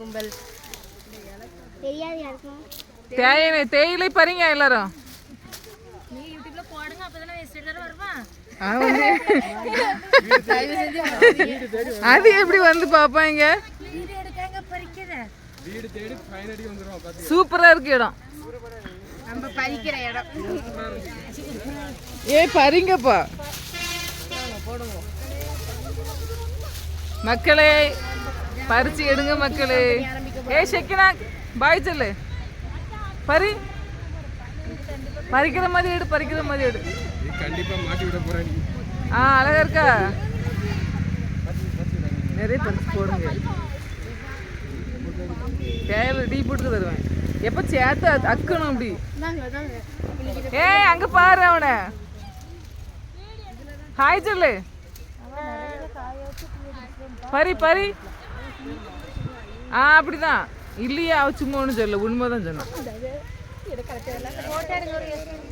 கும்பல். தெரியாது யாருக்கும் தேயிலை தேயிலை பறிங்க எல்லாரும். நீ யூடியூப்ல போடுங்க அப்பதானே எல்லாரும் தயவு செஞ்சு அது எப்படி வந்து பாப்பாங்க சூப்பரா இருக்கு இடம். ஏய் பறிங்கப்பா. மக்களே பறிச்சு எடுங்க மக்களே. ஏ செக்கினா பாய் சொல்லு. பறி பறிக்கிற மாதிரி எடு பறிக்கிற மாதிரி எடு. கண்டிப்பா மாட்டி விட ஆ அழகா இருக்கா? நிறைய பறிச்சு போடுங்க. தேவையில்ல டீ போட்டு தருவேன் எப்போ சேர்த்து அக்கணும் அப்படி. ஏய் அங்க பாரு அவனை. ஹாய் சொல்லு. பரி பரி. ஆ அப்படிதான். இல்லையா அவ சும்மா உண்மைதான் சொன்னான்.